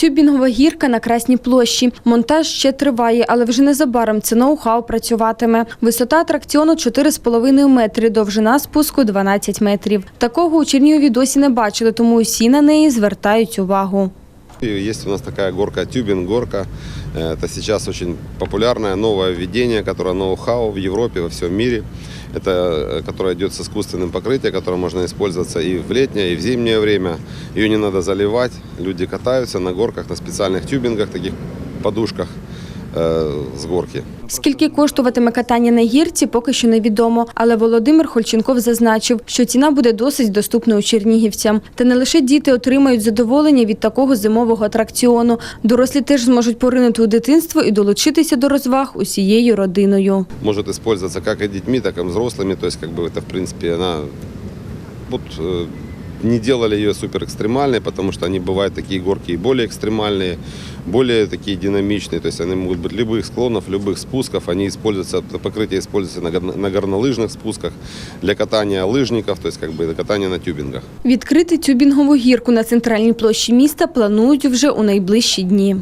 Тюбінгова гірка на Красній площі. Монтаж ще триває, але вже незабаром це ноу-хау працюватиме. Висота атракціону 4,5 метри, довжина спуску 12 метрів. Такого у Чернігові досі не бачили, тому усі на неї звертають увагу. И Есть у нас такая горка тюбинг-горка. Это сейчас очень популярное новое введение, которое ноу-хау в Европе, во всем мире. Это э, которое идет с искусственным покрытием, которое можно использоваться и в летнее, и в зимнее время. Ее не надо заливать. Люди катаются на горках, на специальных тюбингах, таких подушках э, с горки. Скільки коштуватиме катання на гірці, поки що невідомо. Але Володимир Хольченков зазначив, що ціна буде досить доступною чернігівцям. Та не лише діти отримають задоволення від такого зимового атракціону. Дорослі теж зможуть поринути у дитинство і долучитися до розваг усією родиною. Может использоваться как и детьми, так и взрослыми. То есть, как бы это, в принципе, она... Вот, э, не делали ее супер экстремальной, потому что они бывают такие горки и более экстремальные, более такие динамичные. То есть они могут быть любых склонов, любых спусков. Они используются, покрытие используется на, горно- на горнолыжных спусках, для катания лыжников, то есть как бы для катания на тюбингах. Відкрити тюбінгову гірку на центральній площі міста планують вже у найближчі дні.